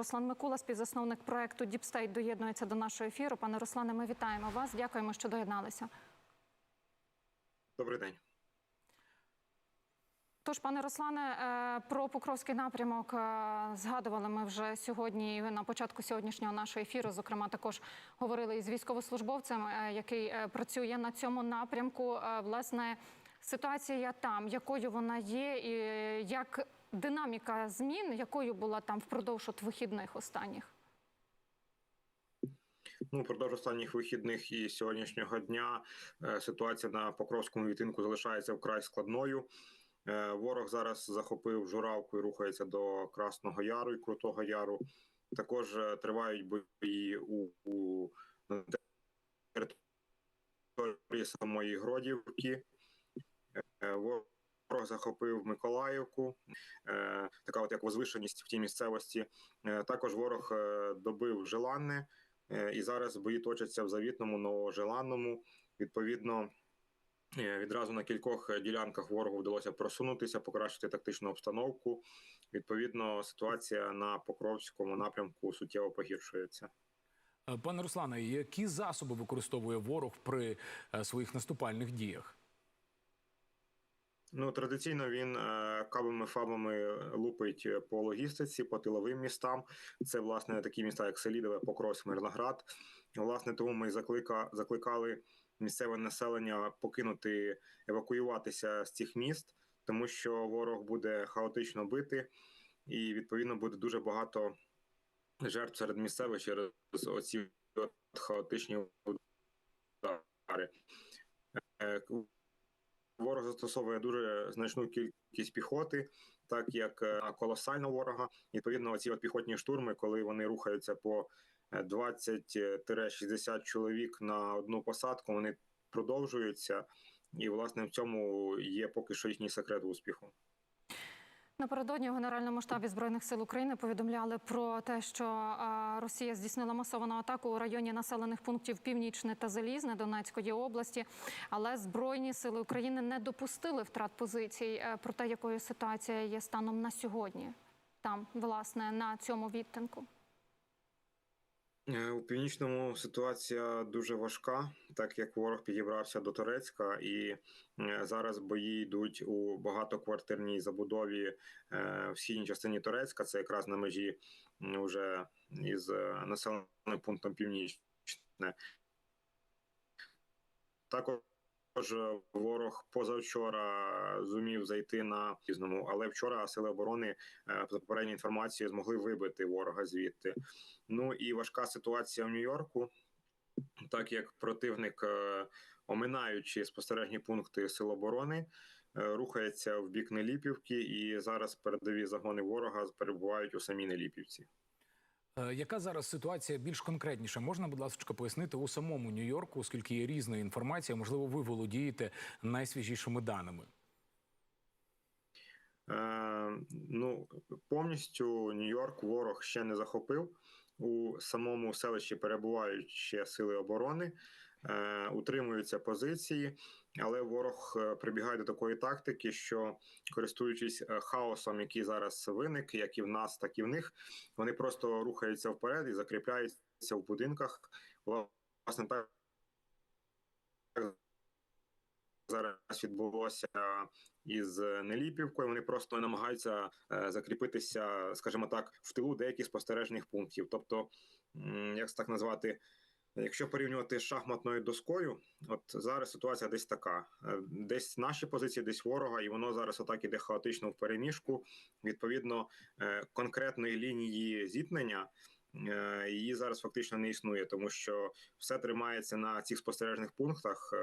Руслан Микула, співзасновник проекту Діпстейт, доєднується до нашого ефіру. Пане Руслане, ми вітаємо вас. Дякуємо, що доєдналися. Добрий день. Тож, пане Руслане, е, про Покровський напрямок е, згадували ми вже сьогодні на початку сьогоднішнього нашого ефіру. Зокрема, також говорили із військовослужбовцем, е, який працює на цьому напрямку. Власне, ситуація там, якою вона є, і як динаміка змін, якою була там впродовж от вихідних останніх. Ну, впродовж останніх вихідних і сьогоднішнього дня е, ситуація на Покровському відтинку залишається вкрай складною. Е, Ворог зараз захопив журавку і рухається до Красного Яру і Крутого Яру. Також е, тривають бої у, у території самої Гродівки. Ворог захопив Миколаївку, е, така от як возвишеність в тій місцевості. Е, Також ворог е, добив Желанне. І зараз бої точаться в завітному новожеланному. Відповідно, відразу на кількох ділянках ворогу вдалося просунутися, покращити тактичну обстановку. Відповідно, ситуація на Покровському напрямку суттєво погіршується. Пане Руслане, які засоби використовує ворог при своїх наступальних діях? Ну, традиційно він е, кабами фабами лупить по логістиці, по тиловим містам. Це власне такі міста, як Селідове, Покровськ, Мирноград. Власне, тому ми заклика, закликали місцеве населення покинути евакуюватися з цих міст, тому що ворог буде хаотично бити, і відповідно буде дуже багато жертв серед місцевих через оці хаотичні удари. Е, Ворог застосовує дуже значну кількість піхоти, так як е, колосально ворога. Відповідно, ці от піхотні штурми, коли вони рухаються по е, 20-60 чоловік на одну посадку, вони продовжуються. І власне в цьому є поки що їхній секрет успіху. Напередодні у Генеральному штабі збройних сил України повідомляли про те, що Росія здійснила масовану атаку у районі населених пунктів Північне та Залізне Донецької області. Але збройні сили України не допустили втрат позицій. Е, Про те, якою ситуація є станом на сьогодні, там власне на цьому відтинку. Е, У північному ситуація дуже важка, так як ворог підібрався до Турецька, і е, зараз бої йдуть у багатоквартирній забудові е, в східній частині Турецька. Це якраз на межі вже із населеним пунктом Північне. Також ворог позавчора зумів зайти на пізному, але вчора сили оборони е, за попередньою інформацією змогли вибити ворога звідти. Ну і важка ситуація в Нью-Йорку, так як противник, е, оминаючи спостережні пункти сил оборони, е, рухається в бік Неліпівки, і зараз передові загони ворога перебувають у самій Неліпівці. Е, Яка зараз ситуація більш конкретніше? Можна, будь ласка, пояснити у самому Нью-Йорку, оскільки є різна інформація, можливо, ви володієте найсвіжішими даними. Е, ну, повністю Нью-Йорк ворог ще не захопив. У самому селищі перебувають ще сили оборони, утримуються позиції, але ворог е, прибігає до такої тактики, що користуючись е, хаосом, який зараз виник, як і в нас, так і в них, вони просто рухаються вперед і закріпляються в будинках. Власне, так зараз відбулося із Неліпівкою. Вони просто намагаються е, закріпитися, скажімо так, в тилу деяких спостережних пунктів. Тобто, як так назвати, якщо порівнювати з шахматною доскою, от зараз ситуація десь така: Е, десь наші позиції, десь ворога, і воно зараз отак іде хаотично в переміжку. Відповідно, е, конкретної лінії зіткнення. е, Її зараз фактично не існує, тому що все тримається на цих спостережних пунктах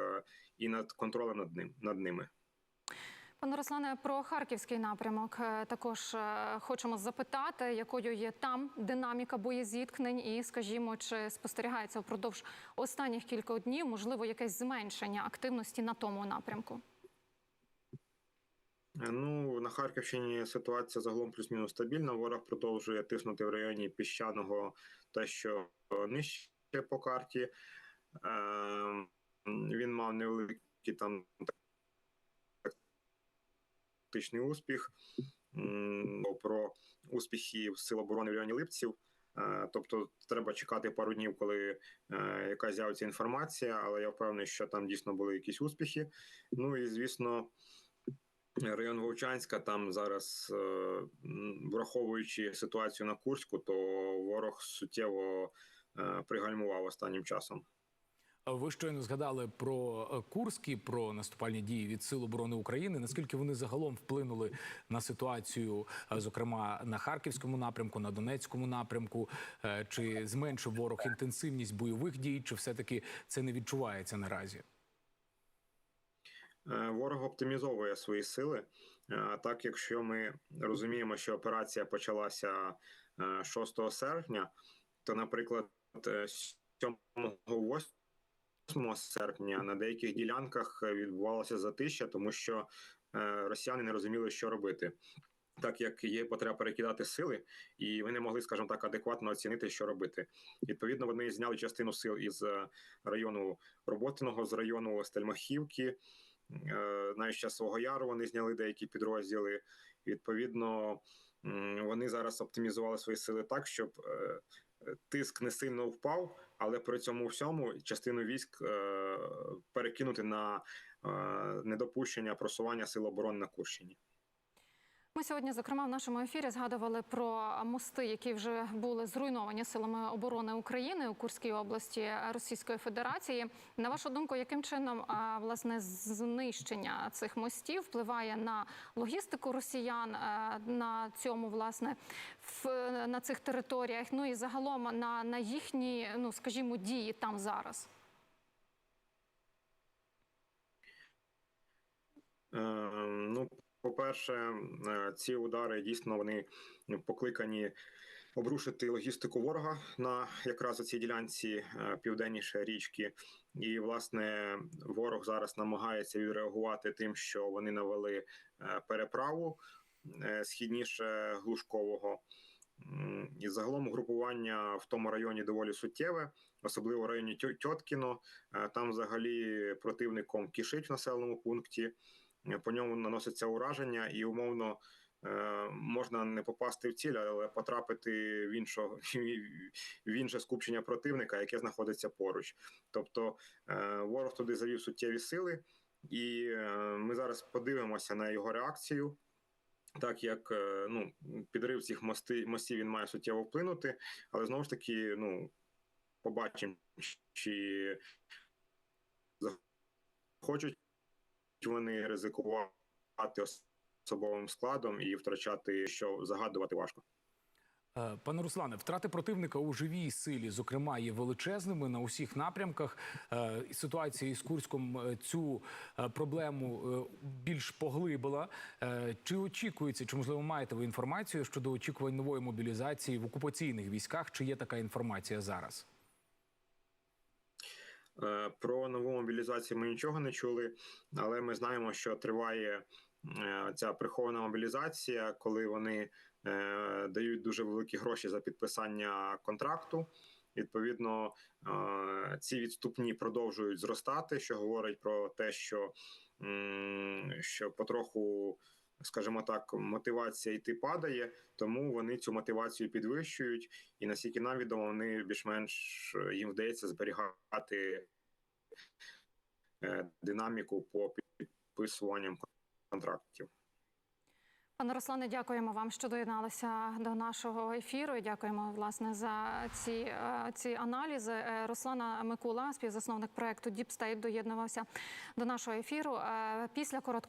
і над контролем над ним над ними. Пане Руслане, про харківський напрямок е, також е, хочемо запитати, якою є там динаміка боєзіткнень, і скажімо, чи спостерігається впродовж останніх кількох днів, можливо, якесь зменшення активності на тому напрямку. Е, Ну на Харківщині ситуація загалом плюс-мінус стабільна. Ворог продовжує тиснути в районі піщаного, те, що нижче по карті. Він мав невеликий там тактичний успіх. про успіхи Сил оборони в районі Липців. Е, Тобто треба чекати пару днів, коли е, якась з'явиться інформація, але я впевнений, що там дійсно були якісь успіхи. Ну і звісно, район Вовчанська там зараз, е, враховуючи ситуацію на Курську, то ворог суттєво пригальмував останнім часом. Ви щойно згадали про е, Курські, про наступальні дії від Сил оборони України. Наскільки вони загалом вплинули на ситуацію, е, зокрема на харківському напрямку, на Донецькому напрямку, е, чи зменшив ворог інтенсивність бойових дій, чи все таки це не відчувається наразі? Ворог оптимізовує свої сили. Так, якщо ми розуміємо, що операція почалася 6 серпня, то, наприклад, 7-8 8 серпня на деяких ділянках е, відбувалося затища, тому що е, росіяни не розуміли, що робити. Так як є потреба перекидати сили, і вони могли, скажімо так, адекватно оцінити, що робити. Відповідно, вони зняли частину сил із е, району Роботиного, з району Стельмахівки, навіть ще свого яру вони зняли деякі підрозділи. Відповідно, вони зараз оптимізували свої сили так, щоб тиск не сильно впав але при цьому всьому частину військ е, перекинути на е, недопущення просування сил оборони на Курщині. Ми сьогодні, зокрема, в нашому ефірі згадували про мости, які вже були зруйновані силами оборони України у Курській області Російської Федерації. На вашу думку, яким чином власне знищення цих мостів впливає на логістику росіян на цьому власне в на цих територіях? Ну і загалом на, на їхні, ну скажімо, дії там зараз? Е, Ну, по-перше, е, ці удари дійсно вони покликані обрушити логістику ворога на якраз цій ділянці е, південніше річки. І, власне, ворог зараз намагається відреагувати тим, що вони навели е, переправу східніше Глушкового. І загалом групування в тому районі доволі суттєве, особливо в районі Тьоткіно. Там взагалі противником кишить в населеному пункті. По ньому наноситься ураження, і умовно е, можна не попасти в ціль, але потрапити в іншого в інше скупчення противника, яке знаходиться поруч. Тобто е, ворог туди завів суттєві сили, і е, ми зараз подивимося на його реакцію. Так як ну, підрив цих мости, мостів він має суттєво вплинути, але знову ж таки, ну, побачимо, чи хочуть вони ризикувати особовим складом і втрачати, що загадувати важко. Е, Пане Руслане, втрати противника у живій силі, зокрема, є величезними на усіх напрямках. Е, Ситуація із Курськом е, цю проблему більш поглибила. Чи очікується, чи можливо маєте ви інформацію щодо очікувань нової мобілізації в окупаційних військах? Чи є така інформація зараз? Е, Про нову мобілізацію ми нічого не чули, але ми знаємо, що триває е, ця прихована мобілізація, коли вони е, дають дуже великі гроші за підписання контракту. Відповідно, ці відступні продовжують зростати, що говорить про те, що, що потроху, скажімо так, мотивація йти падає, тому вони цю мотивацію підвищують, і наскільки нам відомо, вони більш-менш е, їм вдається зберігати е, динаміку по підписуванням контрактів. Пане Руслане, дякуємо вам, що доєдналися до нашого ефіру. І Дякуємо власне за ці, е, ці аналізи. Руслана Микула, співзасновник проекту State, доєднувався до нашого ефіру. Після короткого.